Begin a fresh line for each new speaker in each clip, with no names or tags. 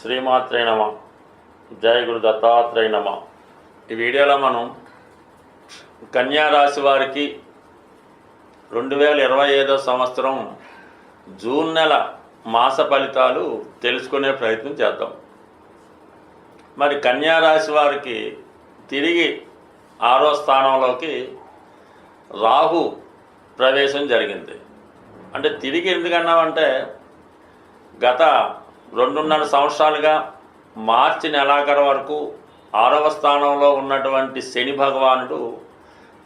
శ్రీమాత్రే నమ. జయ గురు దత్తాత్రేయ నమ. ఈ వీడియోలో మనం కన్యా రాశి వారికి రెండు వేల ఇరవై ఐదో సంవత్సరం జూన్ నెల మాస ఫలితాలు తెలుసుకునే ప్రయత్నం చేద్దాం. మరి కన్యా రాశి వారికి తిరిగి ఆరో స్థానంలోకి రాహు ప్రవేశం జరిగింది. అంటే తిరిగి ఎందుకన్నామంటే గత రెండున్నర సంవత్సరాలుగా మార్చి నెలాఖరు వరకు ఆరవ స్థానంలో ఉన్నటువంటి శని భగవానుడు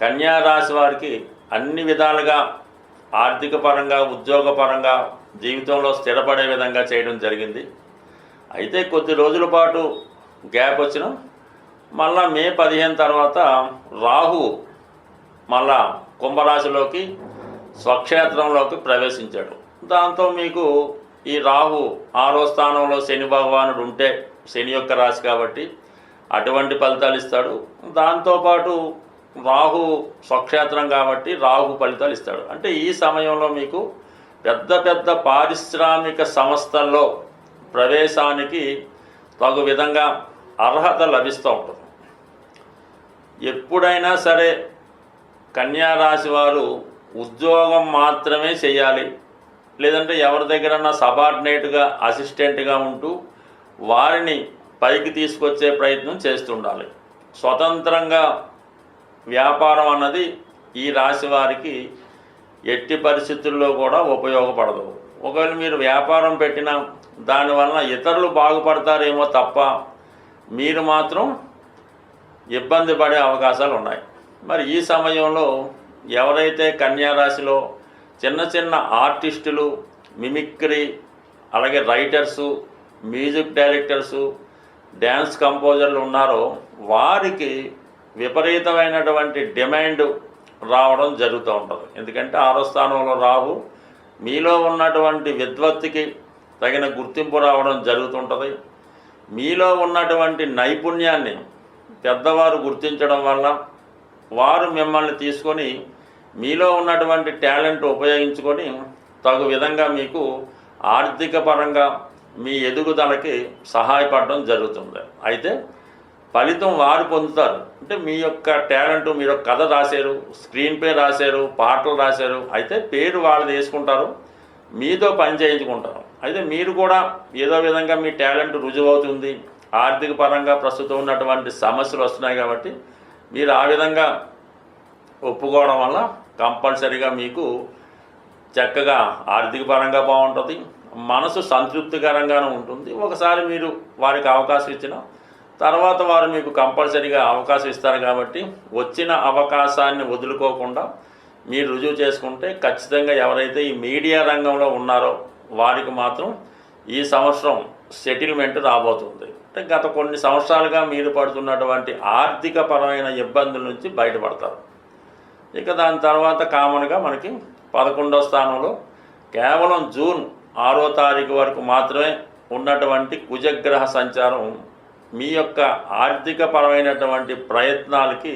కన్యా రాశి వారికి అన్ని విధాలుగా ఆర్థిక పరంగా ఉద్యోగపరంగా జీవితంలో స్థిరపడే విధంగా చేయడం జరిగింది. అయితే కొద్ది రోజుల పాటు గ్యాప్ వచ్చిన మళ్ళా మే పదిహేను తర్వాత రాహు మళ్ళా కుంభరాశిలోకి స్వక్షేత్రంలోకి ప్రవేశించాడు. దాంతో మీకు ఈ రాహు ఆరో స్థానంలో శని భగవానుడు ఉంటే శని యొక్క రాశి కాబట్టి అటువంటి ఫలితాలు ఇస్తాడు. దాంతోపాటు రాహు స్వక్షేత్రం కాబట్టి రాహు ఫలితాలు ఇస్తాడు. అంటే ఈ సమయంలో మీకు పెద్ద పెద్ద పారిశ్రామిక సంస్థల్లో ప్రవేశానికి తగు విధంగా అర్హత లభిస్తూ ఉంటుంది. ఎప్పుడైనా సరే కన్యా రాశి వారు ఉద్యోగం మాత్రమే చేయాలి. లేదంటే ఎవరి దగ్గరన్నా సబార్డినేట్గా అసిస్టెంట్గా ఉంటూ వారిని పైకి తీసుకొచ్చే ప్రయత్నం చేస్తుండాలి. స్వతంత్రంగా వ్యాపారం అన్నది ఈ రాశి వారికి ఎట్టి పరిస్థితుల్లో కూడా ఉపయోగపడదు. ఒకవేళ మీరు వ్యాపారం పెట్టినా దానివల్ల ఇతరులు బాగుపడతారేమో తప్ప మీరు మాత్రం ఇబ్బంది పడే అవకాశాలు ఉన్నాయి మరి ఈ సమయంలో ఎవరైతే కన్యా రాశిలో చిన్న చిన్న ఆర్టిస్టులు మిమిక్రీ అలాగే రైటర్సు మ్యూజిక్ డైరెక్టర్సు డ్యాన్స్ కంపోజర్లు ఉన్నారో వారికి విపరీతమైనటువంటి డిమాండ్ రావడం జరుగుతూ ఉంటుంది. ఎందుకంటే ఆరో స్థానంలో రాహు మీలో ఉన్నటువంటి విద్వత్తికి తగిన గుర్తింపు రావడం జరుగుతుంటుంది. మీలో ఉన్నటువంటి నైపుణ్యాన్ని పెద్దవారు గుర్తించడం వల్ల వారు మిమ్మల్ని తీసుకొని మీలో ఉన్నటువంటి టాలెంట్ ఉపయోగించుకొని తగు విధంగా మీకు ఆర్థిక పరంగా మీ ఎదుగుదలకి సహాయపడడం జరుగుతుంది. అయితే ఫలితం వారు పొందుతారు. అంటే మీ యొక్క టాలెంట్ మీరు కథ రాశారు స్క్రీన్ పే రాశారు పాటలు రాశారు అయితే పేరు వాళ్ళు తీసుకుంటారు మీతో పని చేయించుకుంటారు. అయితే మీరు కూడా ఏదో విధంగా మీ టాలెంట్ రుజువవుతుంది ఆర్థిక పరంగా ప్రస్తుతం ఉన్నటువంటి సమస్యలు వస్తున్నాయి కాబట్టి మీరు ఆ విధంగా ఒప్పుకోవడం వల్ల కంపల్సరీగా మీకు చక్కగా ఆర్థిక పరంగా బాగుంటుంది మనసు సంతృప్తికరంగానే ఉంటుంది. ఒకసారి మీరు వారికి అవకాశం ఇచ్చిన తర్వాత వారు మీకు కంపల్సరీగా అవకాశం ఇస్తారు కాబట్టి వచ్చిన అవకాశాన్ని వదులుకోకుండా మీరు రుజువు చేసుకుంటే ఖచ్చితంగా ఎవరైతే ఈ మీడియా రంగంలో ఉన్నారో వారికి మాత్రం ఈ సంవత్సరం సెటిల్మెంట్ రాబోతుంది. అంటే గత కొన్ని సంవత్సరాలుగా మీరు పడుతున్నటువంటి ఆర్థిక పరమైన ఇబ్బందుల నుంచి బయటపడతారు. ఇక దాని తర్వాత కామన్గా మనకి పదకొండో స్థానంలో కేవలం జూన్ ఆరో తారీఖు వరకు మాత్రమే ఉన్నటువంటి కుజగ్రహ సంచారం మీ యొక్క ఆర్థిక పరమైనటువంటి ప్రయత్నాలకి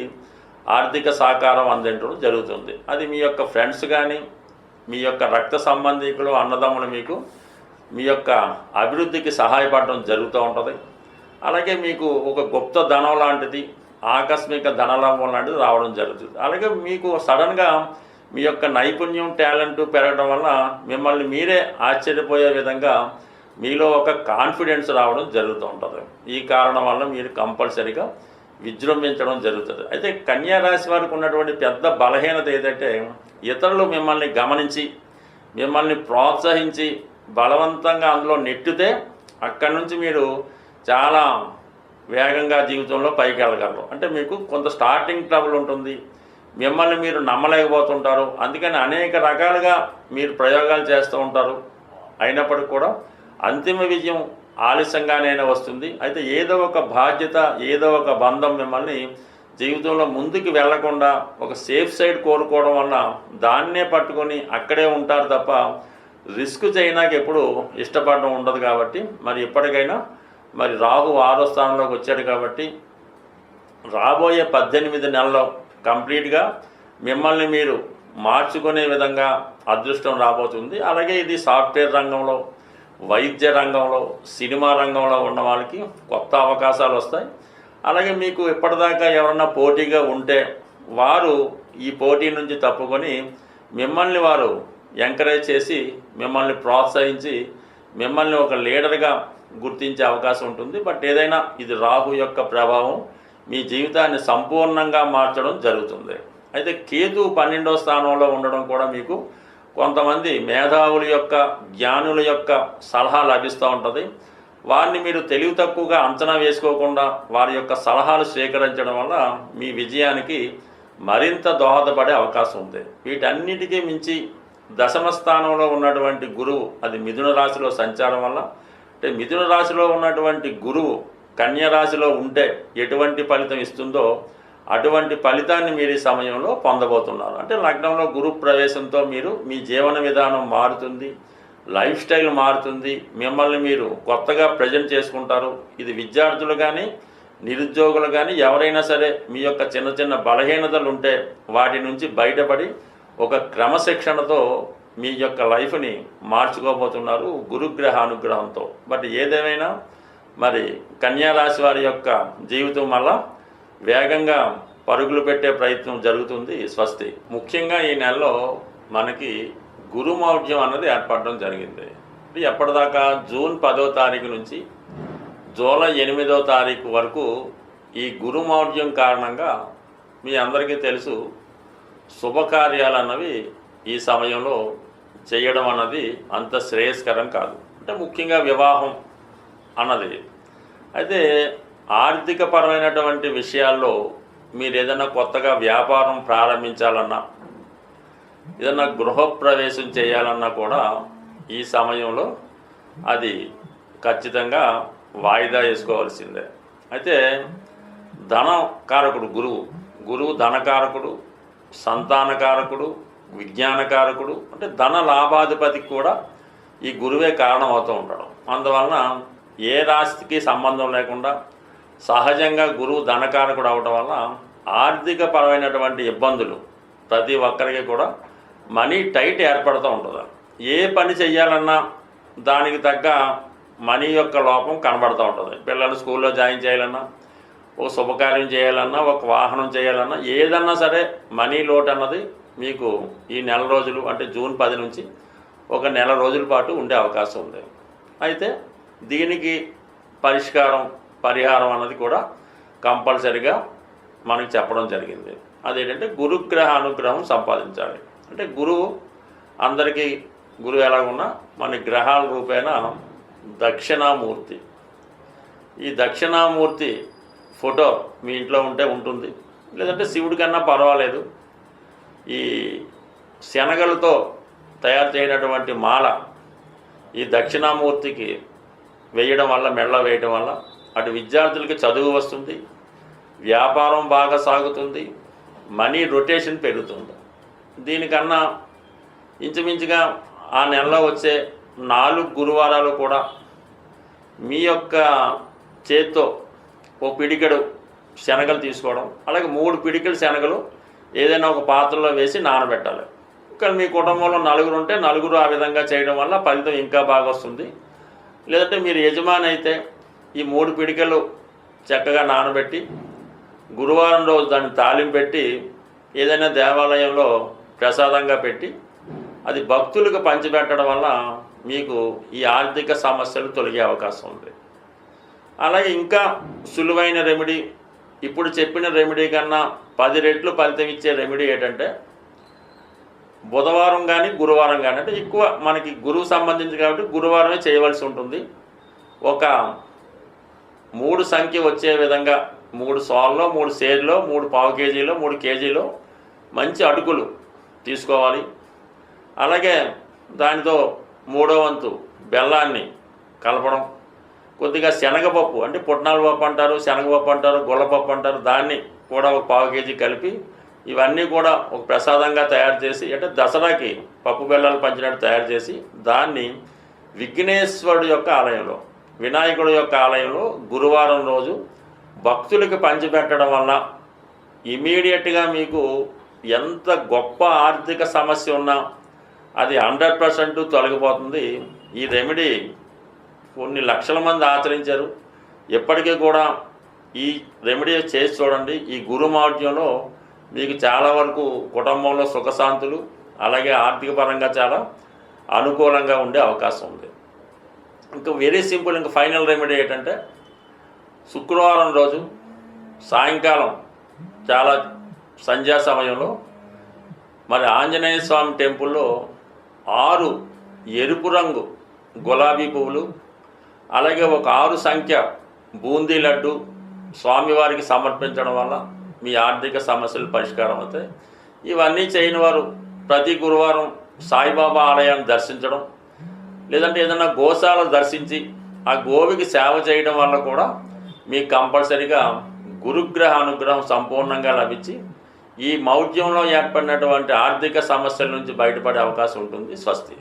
ఆర్థిక సహకారం అందించడం జరుగుతుంది. అది మీ యొక్క ఫ్రెండ్స్ కానీ మీ యొక్క రక్త సంబంధికులు అన్నదమ్ములు మీకు మీ యొక్క అభివృద్ధికి సహాయపడడం జరుగుతూ ఉంటుంది. అలాగే మీకు ఒక గుప్త ధనం లాంటిది ఆకస్మిక ధనలాభం లాంటిది రావడం జరుగుతుంది. అలాగే మీకు సడన్గా మీ యొక్క నైపుణ్యం టాలెంట్ పెరగడం వల్ల మిమ్మల్ని మీరే ఆశ్చర్యపోయే విధంగా మీలో ఒక కాన్ఫిడెన్స్ రావడం జరుగుతూ ఉంటుంది. ఈ కారణం వల్ల మీరు కంపల్సరీగా విజృంభించడం జరుగుతుంది. అయితే కన్యా రాశి వారికి ఉన్నటువంటి పెద్ద బలహీనత ఏదంటే ఇతరులు మిమ్మల్ని గమనించి మిమ్మల్ని ప్రోత్సహించి బలవంతంగా అందులో నెట్టితే అక్కడి నుంచి మీరు చాలా వేగంగా జీవితంలో పైకి వెళ్ళగలరు. అంటే మీకు కొంత స్టార్టింగ్ ట్రబుల్ ఉంటుంది. మిమ్మల్ని మీరు నమ్మలేకపోతుంటారు. అందుకని అనేక రకాలుగా మీరు ప్రయోగాలు చేస్తూ ఉంటారు. అయినప్పటికీ కూడా అంతిమ విజయం ఆలస్యంగానైనా వస్తుంది. అయితే ఏదో ఒక బాధ్యత ఏదో ఒక బంధం మిమ్మల్ని జీవితంలో ముందుకు వెళ్ళకుండా ఒక సేఫ్ సైడ్ కోరుకోవడం వల్ల దాన్నే పట్టుకొని అక్కడే ఉంటారు తప్ప రిస్క్ చేయడానికి ఎప్పుడు ఇష్టపడడం ఉండదు కాబట్టి మరి ఎప్పటికైనా మరి రాహు ఆరో స్థానంలోకి వచ్చాడు కాబట్టి రాబోయే పద్దెనిమిది నెలల్లో కంప్లీట్గా మిమ్మల్ని మీరు మార్చుకునే విధంగా అదృష్టం రాబోతుంది. అలాగే ఇది సాఫ్ట్వేర్ రంగంలో వైద్య రంగంలో సినిమా రంగంలో ఉన్న వాళ్ళకి కొత్త అవకాశాలు వస్తాయి. అలాగే మీకు ఇప్పటిదాకా ఎవరన్నా పోటీగా ఉంటే వారు ఈ పోటీ నుంచి తప్పుకొని మిమ్మల్ని వారు ఎంకరేజ్ చేసి మిమ్మల్ని ప్రోత్సహించి మిమ్మల్ని ఒక లీడర్గా గుర్తించే అవకాశం ఉంటుంది. బట్ ఏదైనా ఇది రాహు యొక్క ప్రభావం మీ జీవితాన్ని సంపూర్ణంగా మార్చడం జరుగుతుంది. అయితే కేతు పన్నెండో స్థానంలో ఉండడం కూడా మీకు కొంతమంది మేధావుల యొక్క జ్ఞానుల యొక్క సలహా లభిస్తూ ఉంటుంది. వారిని మీరు తెలివి తక్కువగా అంచనా వేసుకోకుండా వారి యొక్క సలహాలు స్వీకరించడం వల్ల మీ విజయానికి మరింత దోహదపడే అవకాశం ఉంది. వీటన్నిటికీ మించి దశమ స్థానంలో ఉన్నటువంటి గురువు అది మిథున రాశిలో సంచారం వల్ల అంటే మిథున రాశిలో ఉన్నటువంటి గురువు కన్య రాశిలో ఉంటే ఎటువంటి ఫలితం ఇస్తుందో అటువంటి ఫలితాన్ని మీరు ఈ సమయంలో పొందబోతున్నారు. అంటే లగ్నంలో గురు ప్రవేశంతో మీరు మీ జీవన విధానం మారుతుంది లైఫ్ స్టైల్ మారుతుంది మిమ్మల్ని మీరు కొత్తగా ప్రజెంట్ చేసుకుంటారు. ఇది విద్యార్థులు కానీ నిరుద్యోగులు కానీ ఎవరైనా సరే మీ యొక్క చిన్న చిన్న బలహీనతలు ఉంటే వాటి నుంచి బయటపడి ఒక క్రమశిక్షణతో మీ యొక్క లైఫ్ని మార్చుకోబోతున్నారు గురుగ్రహ అనుగ్రహంతో బట్ ఏదేమైనా మరి కన్యారాశి వారి యొక్క జీవితం వల్ల వేగంగా పరుగులు పెట్టే ప్రయత్నం జరుగుతుంది స్వస్తి. ముఖ్యంగా ఈ నెలలో మనకి గురుమౌఢ్యం అన్నది ఏర్పడడం జరిగింది. ఎప్పటిదాకా జూన్ పదో తారీఖు నుంచి జూలై ఎనిమిదో తారీఖు వరకు ఈ గురుమౌఢ్యం కారణంగా మీ అందరికీ తెలుసు శుభకార్యాలు అన్నవి ఈ సమయంలో చేయడం అన్నది అంత శ్రేయస్కరం కాదు. అంటే ముఖ్యంగా వివాహం అన్నది. అయితే ఆర్థిక పరమైనటువంటి విషయాల్లో మీరు ఏదైనా కొత్తగా వ్యాపారం ప్రారంభించాలన్నా ఏదైనా గృహప్రవేశం చేయాలన్నా కూడా ఈ సమయంలో అది ఖచ్చితంగా వాయిదా వేసుకోవాల్సిందే. అయితే ధన కారకుడు గురువు గురువు ధనకారకుడు సంతానకారకుడు విజ్ఞానకారకుడు అంటే ధన లాభాధిపతికి కూడా ఈ గురువే కారణం అవుతూ ఉంటాడు. అందువలన ఏ రాశికి సంబంధం లేకుండా సహజంగా గురువు ధనకారకుడు అవటం వల్ల ఆర్థిక పరమైనటువంటి ఇబ్బందులు ప్రతి ఒక్కరికి కూడా మనీ టైట్ ఏర్పడుతూ ఉంటుంది. ఏ పని చేయాలన్నా దానికి తగ్గ మనీ యొక్క లోపం కనబడుతూ ఉంటుంది. పిల్లలు స్కూల్లో జాయిన్ చేయాలన్నా ఒక శుభకార్యం చేయాలన్నా ఒక వాహనం చేయాలన్నా ఏదన్నా సరే మనీ లోట్ అన్నది మీకు ఈ నెల రోజులు అంటే జూన్ పది నుంచి ఒక నెల రోజుల పాటు ఉండే అవకాశం ఉంది. అయితే దీనికి పరిష్కారం పరిహారం అన్నది కూడా కంపల్సరిగా మనకు చెప్పడం జరిగింది. అదేంటంటే గురుగ్రహ అనుగ్రహం సంపాదించాలి. అంటే గురువు అందరికీ గురువు ఎలాగున్నా మన గ్రహాల రూపేణ దక్షిణామూర్తి. ఈ దక్షిణామూర్తి ఫోటో మీ ఇంట్లో ఉంటే ఉంటుంది. లేదంటే శివుడి కన్నా పర్వాలేదు. ఈ శనగలతో తయారు చేయనటువంటి మాల ఈ దక్షిణామూర్తికి వేయడం వల్ల మెళ్ళ వేయడం వల్ల అటు విద్యార్థులకి చదువు వస్తుంది వ్యాపారం బాగా సాగుతుంది మనీ రొటేషన్ పెరుగుతుంది. దీనికన్నా ఇంచుమించుగా ఆ నెలలో వచ్చే నాలుగు గురువారాలు కూడా మీ యొక్క చేత్తో ఓ పిడికెడు శనగలు తీసుకోవడం అలాగే మూడు పిడికెలు శనగలు ఏదైనా ఒక పాత్రలో వేసి నానబెట్టాలి. కానీ మీ కుటుంబంలో నలుగురు ఉంటే నలుగురు ఆ విధంగా చేయడం వల్ల ఫలితం ఇంకా బాగా వస్తుంది. లేదంటే మీరు యజమాని అయితే ఈ మూడు పిడికలు చక్కగా నానబెట్టి గురువారం రోజు దాన్ని తాలింపు పెట్టి ఏదైనా దేవాలయంలో ప్రసాదంగా పెట్టి అది భక్తులకు పంచిపెట్టడం వల్ల మీకు ఈ ఆర్థిక సమస్యలు తొలగే అవకాశం ఉంది. అలాగే ఇంకా సులువైన రెమెడీ ఇప్పుడు చెప్పిన రెమెడీ కన్నా పది రెట్లు ఫలితం ఇచ్చే రెమెడీ ఏంటంటే బుధవారం కానీ గురువారం కానీ అంటే ఎక్కువ మనకి గురువు సంబంధించి కాబట్టి గురువారమే చేయవలసి ఉంటుంది. ఒక మూడు సంఖ్య వచ్చే విధంగా మూడు సోల్లో మూడు సేర్లో మూడు పావు కేజీలో మూడు కేజీలో మంచి అటుకులు తీసుకోవాలి. అలాగే దానితో మూడో వంతు బెల్లాన్ని కలపడం కొద్దిగా శనగపప్పు అంటే పుట్నాల పప్పు అంటారు శనగపప్పు అంటారు గొల్లపప్పు అంటారు దాన్ని కూడా ఒక పావు కేజీ కలిపి ఇవన్నీ కూడా ఒక ప్రసాదంగా తయారు చేసి అంటే దసరాకి పప్పు బెల్లాలు పంచినట్టు తయారు చేసి దాన్ని విఘ్నేశ్వరుడు యొక్క ఆలయంలో వినాయకుడు యొక్క ఆలయంలో గురువారం రోజు భక్తులకు పంచిపెట్టడం వల్ల ఇమీడియట్గా మీకు ఎంత గొప్ప ఆర్థిక సమస్య ఉన్నా అది హండ్రెడ్ పర్సెంట్ తొలగిపోతుంది. ఈ రెమెడీ కొన్ని లక్షల మంది ఆచరించారు. ఇప్పటికీ కూడా ఈ రెమెడీ చేసి చూడండి. ఈ గురుమార్జ్యంలో మీకు చాలా వరకు కుటుంబంలో సుఖశాంతులు అలాగే ఆర్థిక పరంగా చాలా అనుకూలంగా ఉండే అవకాశం ఉంది. ఇంకా వెరీ సింపుల్ ఇంకా ఫైనల్ రెమెడీ ఏంటంటే శుక్రవారం రోజు సాయంకాలం చాలా సంధ్యా సమయంలో మరి ఆంజనేయ స్వామి టెంపుల్లో ఆరు ఎరుపు రంగు గులాబీ పువ్వులు అలాగే ఒక ఆరు సంఖ్య బూందీ లడ్డు స్వామివారికి సమర్పించడం వల్ల మీ ఆర్థిక సమస్యలు పరిష్కారం అవుతాయి. ఇవన్నీ చేయని వారు ప్రతి గురువారం సాయిబాబా ఆలయాన్ని దర్శించడం లేదంటే ఏదైనా గోశాల దర్శించి ఆ గోవికి సేవ చేయడం వల్ల కూడా మీకు కంపల్సరిగా గురుగ్రహ అనుగ్రహం సంపూర్ణంగా లభించి ఈ మౌఢ్యంలో ఏర్పడినటువంటి ఆర్థిక సమస్యల నుంచి బయటపడే అవకాశం ఉంటుంది. స్వస్తి.